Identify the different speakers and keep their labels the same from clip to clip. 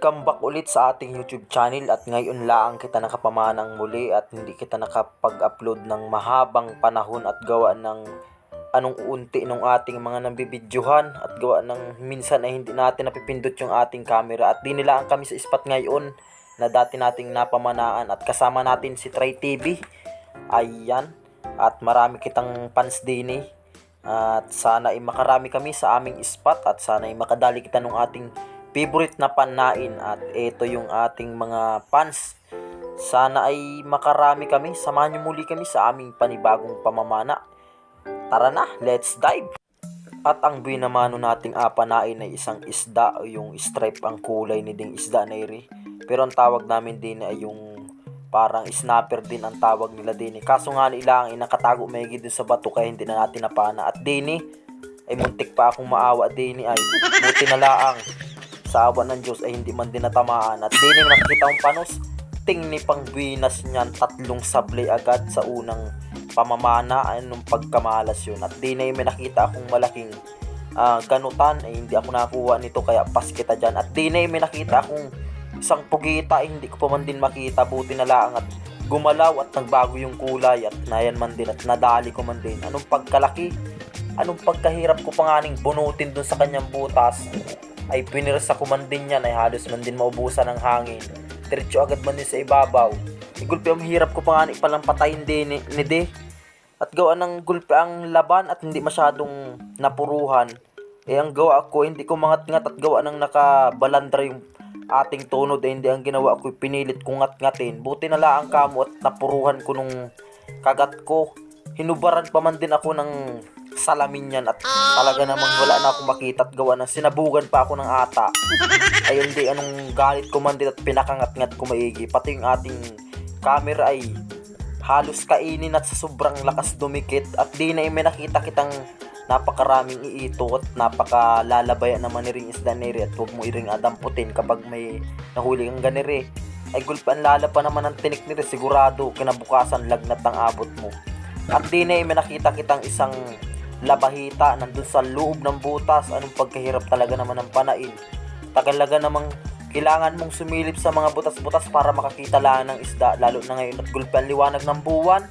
Speaker 1: Welcome back ulit sa ating YouTube channel at ngayon lang kita nakapamanang muli at hindi kita nakapag-upload ng mahabang panahon at gawa ng anong unti ng ating mga nambibidyohan at gawa ng minsan ay hindi natin napipindot yung ating camera at dinilaan kami sa spot ngayon na dati nating napamanaan at kasama natin si Try TV. Ayan. At marami kitang fans din eh. At sana ay makarami kami sa aming spot at sana ay makadali kita ng ating favorite na panain at ito yung ating mga fans. Sana ay makarami kami. Samahan niyo muli kami sa aming panibagong pamamana. Tara na, let's dive! At ang binamano nating apanain ay isang isda o yung stripe ang kulay ni ding isda na iri. Pero ang tawag namin din ay yung parang snapper din ang tawag nila din. eh. Kaso nga nila ang nakatago may din sa bato kaya hindi na natin napana. At din eh, ay muntik pa akong maawa din eh, ay buti na laang sa awa ng Diyos ay hindi man din natamaan. At din eh, nakikita kong panos, ting ni pang binas niyan tatlong sablay agad sa unang pamamana ay nung pagkamalas yun. At din eh, may nakita akong malaking ah, ganutan ay hindi ako nakuha nito kaya pas kita dyan. At din eh, may nakita akong isang pugita ay hindi ko pa man din makita buti na lang at gumalaw at nagbago yung kulay at nayan man din at nadali ko man din. Anong pagkalaki? Anong pagkahirap ko pa nga ning bunutin dun sa kanyang butas? Ay pinirsa ko man din yan ay halos man din maubusan ng hangin. Diretso agad man din sa ibabaw. Igulpi ang hirap ko pa nga ni palang patayin din ni, ni De. At gawa ng gulpi ang laban at hindi masyadong napuruhan. Eh ang gawa ko hindi ko mangat-ngat at gawa ng nakabalandra yung ating tunod eh hindi ang ginawa ko pinilit kong ngat-ngatin. Buti na lang kamo at napuruhan ko nung kagat ko. Hinubaran pa man din ako ng salamin yan at talaga namang wala na akong makita at gawa ng sinabugan pa ako ng ata. Ayun di anong galit ko man at pinakangat-ngat ko maigi. Pati yung ating camera ay halos kainin at sa sobrang lakas dumikit at di na may kitang napakaraming iito at napakalalabaya naman ni ring isda nere at huwag mo iring adamputin kapag may nahuli kang ganire ay gulpan lala pa naman ang tinik nire sigurado kinabukasan lagnat ang abot mo. At di na may kitang isang labahita nandun sa loob ng butas anong pagkahirap talaga naman ng panain tagalaga namang kailangan mong sumilip sa mga butas-butas para makakita lang ng isda lalo na ngayon at gulpan liwanag ng buwan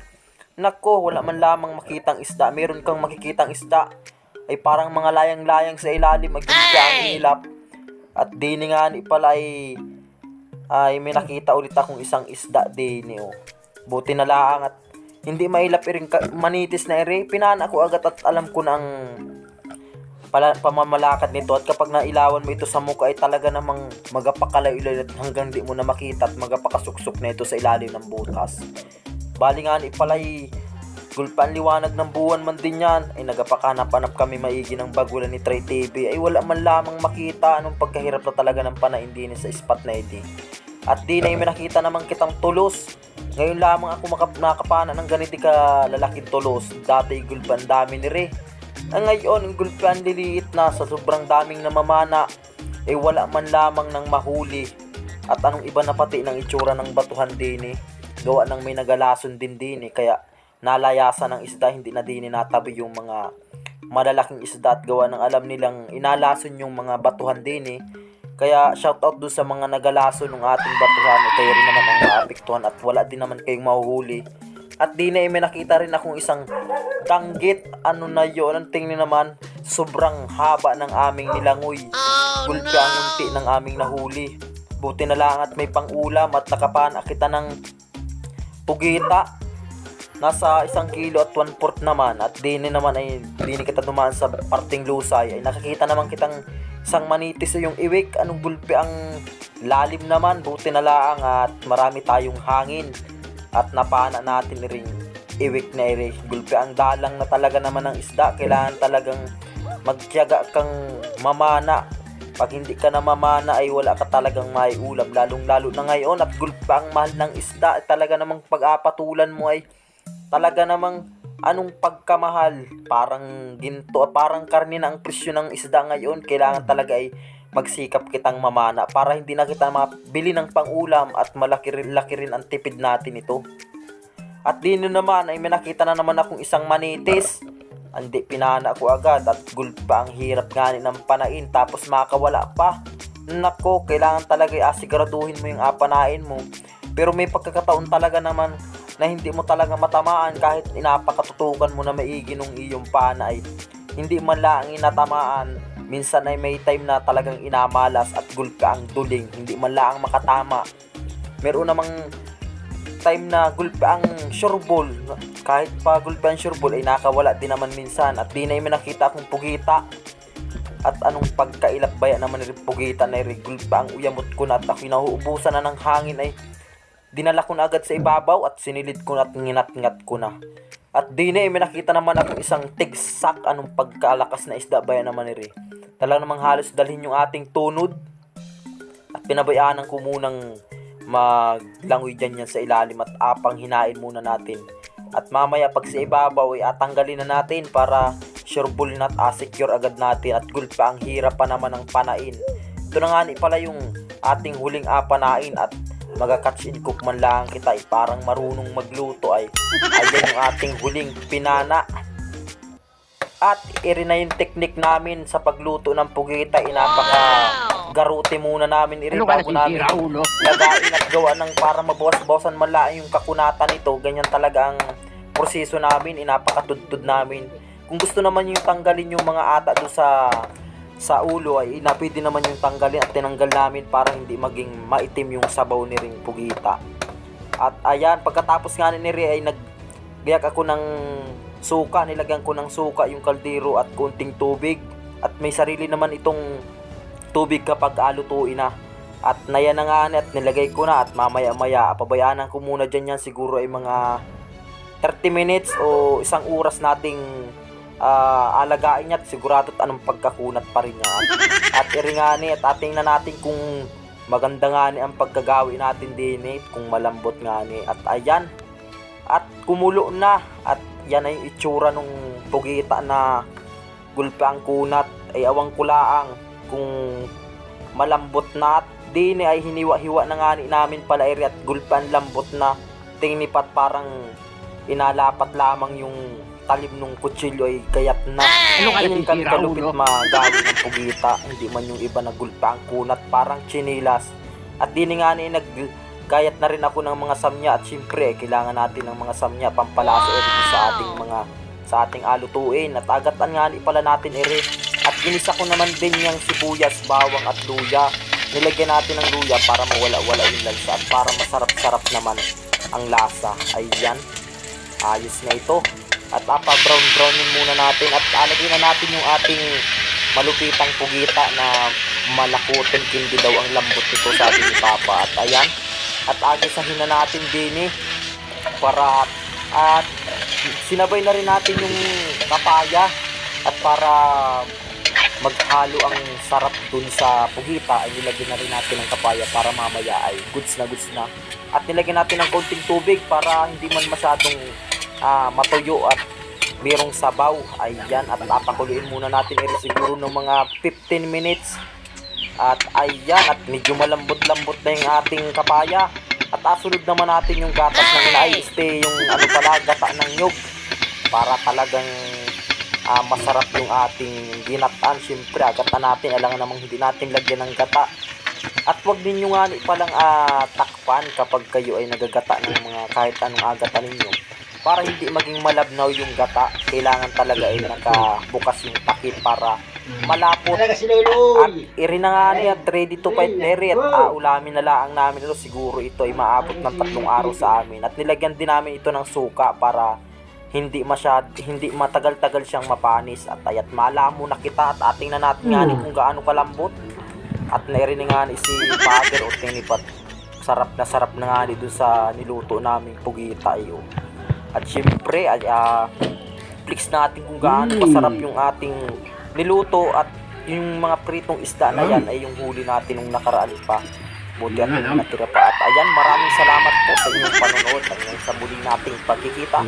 Speaker 1: Nako, wala man lamang makitang isda. Meron kang makikitang isda. Ay parang mga layang-layang sa ilalim. Magkita ang ilap. At dini nga ni pala ay, ay may nakita ulit akong isang isda dini oh. Buti na lang at hindi mailap iring manitis na ere. Pinana ko agad at alam ko na ang pala, pamamalakad nito at kapag nailawan mo ito sa mukha ay talaga namang magapakalayo at hanggang di mo na makita at magapakasuksok na ito sa ilalim ng butas. Bali nga ni palay gulpan liwanag ng buwan man din yan ay nagapakanap-anap kami maigi ng bagulan ni Trey TV ay wala man lamang makita anong pagkahirap na talaga ng panain din sa spot na iti. At di na yung nakita naman kitang tulos. Ngayon lamang ako makap nakapana ng ganiti ka lalaking tulos. Dati gulpan dami ni Re. Ang ngayon, ang gulpan liliit na sa sobrang daming namamana ay wala man lamang ng mahuli. At anong iba na pati ng itsura ng batuhan din eh gawa ng may nagalason din din eh. Kaya nalayasan ng isda, hindi na din natabi yung mga malalaking isda at gawa ng alam nilang inalason yung mga batuhan din eh. Kaya shoutout dun sa mga nagalason ng ating batuhan eh, kayo rin naman ang maapektuhan at wala din naman kayong mahuhuli. At di na eh, may nakita rin akong isang danggit. Ano na yun? Ang tingin naman, sobrang haba ng aming nilangoy. Gulpi ang unti ng aming nahuli. Buti na lang at may pang-ulam at nakapana kita ng pugita nasa isang kilo at one fourth naman at dini naman ay dini kita dumaan sa parting lusay ay nakikita naman kitang isang manitis yung iwik anong gulpi ang lalim naman buti na lang at marami tayong hangin. At napana natin ring iwik na iri gulpi ang dalang na talaga naman ng isda. Kailangan talagang magtiyaga kang mamana. Pag hindi ka na mamana ay wala ka talagang may ulam lalong lalo na ngayon. At gulpa ang mahal ng isda. Talaga namang pag-apatulan mo ay talaga namang anong pagkamahal? Parang ginto parang karne na ang presyo ng isda ngayon. Kailangan talaga ay magsikap kitang mamana para hindi na kita mabili ng pangulam at malaki rin, laki rin ang tipid natin ito. At dino naman ay may nakita na naman akong isang manitis. Andi pinana ko agad at gulpa ang hirap nga ng panain. Tapos makawala pa. nako, kailangan talaga asiguraduhin mo yung apanain mo. Pero may pagkakataon talaga naman na hindi mo talaga matamaan kahit inapakatutukan mo na maigi nung iyong pana ay hindi man lang inatamaan. Minsan ay may time na talagang inamalas at gulka ang duling, hindi man lang makatama. Meron namang time na gulpe ang sureball. Kahit pa gulpe ang sureball ay nakawala din naman minsan at di na may nakita akong pugita. At anong pagkailakbaya naman ni pugita na rin gulpe ang uyamot ko na at ako nahuubusan na ng hangin ay dinala ko na agad sa ibabaw at sinilid ko na at nginat-ngat ko na. At di na may nakita naman ako isang tigsak anong pagkalakas na isda baya naman ni Ray. Talaga namang halos dalhin yung ating tunod at pinabayaan ko munang maglangoy dyan yan sa ilalim at apang hinain muna natin. At mamaya pag sa ibabaw ay atanggalin na natin para sureball na at secure agad natin at gulpa ang hirap pa naman ng panain. Ito na nga ni pala yung ating huling apanain at magka-catch and cook man lang kita ay parang marunong magluto ay ayan yung ating huling pinana. At iri na yung technique namin sa pagluto ng pugita. Inapaka garuti muna namin iri
Speaker 2: Ano
Speaker 1: bago namin lagain at gawa ng para mabawas-bawasan man lang yung kakunatan nito. Ganyan talaga ang proseso namin. Inapakatudtod namin. Kung gusto naman yung tanggalin yung mga ata do sa sa ulo ay ina pwede naman yung tanggalin at tinanggal namin para hindi maging maitim yung sabaw ni Ring Pugita. At ayan, pagkatapos nga ni Ri ay nagbiyak ako ng suka, nilagyan ko ng suka yung kaldero at kunting tubig. At may sarili naman itong tubig kapag alutuin na. At nayan na nga at nilagay ko na at mamaya maya pabayaanan ko muna dyan yan siguro ay mga 30 minutes o isang oras nating ah, alagain niya at sigurado at anong pagkakunat pa rin niya. At, at iringani at ating na natin kung maganda nga ni ang pagkagawi natin din eh, kung malambot nga ni. At ayan, at kumulo na at yan ay itsura nung pugita na gulpe ang kunat ay awang kulaang kung malambot na at din ay hiniwa-hiwa na nga ni namin pala eri at gulpe ang lambot na tingnipat parang inalapat lamang yung talim nung kutsilyo ay kayat na.
Speaker 2: Ano ka nasisira,
Speaker 1: kalupit
Speaker 2: ulo?
Speaker 1: magawin ng pugita. Hindi man yung iba na gulpe ang kunat parang chinilas. At di nga ni nag gayat na rin ako ng mga samnya. At syempre kailangan natin ng mga samnya pampalasa rin sa ating mga sa ating alutuin. At agatan nga ni pala natin ere. At ginisa ko naman din yung sibuyas, bawang at luya. Nilagyan natin ng luya para mawala-wala yung lansa at para masarap-sarap naman ang lasa. Ayan. Ayos na ito at apa brown brownin muna natin. At alagyan na natin yung ating malupitang pugita na malakutin kindi daw ang lambot nito sabi ni Papa. At ayan at agisahin na natin din eh para at sinabay na rin natin yung kapaya at para maghalo ang sarap dun sa pugita ay nilagyan na rin natin ng kapaya para mamaya ay goods na goods na. At nilagyan natin ng konting tubig para hindi man masyadong ah, matuyo at merong sabaw. Ayan at papakuluin muna natin ito siguro ng mga 15 minutes. At ayan at medyo malambot-lambot na yung ating kapaya. At asunod naman natin yung gatas ng ina-stay yung ano pala gata ng nyug. Para talagang ah, masarap yung ating ginatan. Syempre agatan natin alangan namang hindi natin lagyan ng gata. At wag ninyo nga palang ah, takpan kapag kayo ay nagagata ng mga kahit anong agatan ninyo para hindi maging malabnaw yung gata kailangan talaga ay nakabukas yung takip para malapot
Speaker 2: Talaga si
Speaker 1: at
Speaker 2: Loy!
Speaker 1: iri na nga niya, ready to fight Neri at ah, ulamin na lang namin ito. Siguro ito ay maabot ng tatlong araw sa amin. At nilagyan din namin ito ng suka para hindi masyad, hindi matagal-tagal siyang mapanis. At ayat malamo na kita at ating na natin nga ni kung gaano kalambot. At narinig nga ni si Father o tinipat. Sarap na sarap na nga ni doon sa niluto naming pugita iyo. At syempre, ay, ah, flex natin kung gaano kasarap yung ating niluto at yung mga pritong isda na yan ay yung huli natin nung nakaraan pa. Buti at yung natira pa. At ayan, maraming salamat po sa inyong panonood hanggang sa muli nating pagkikita.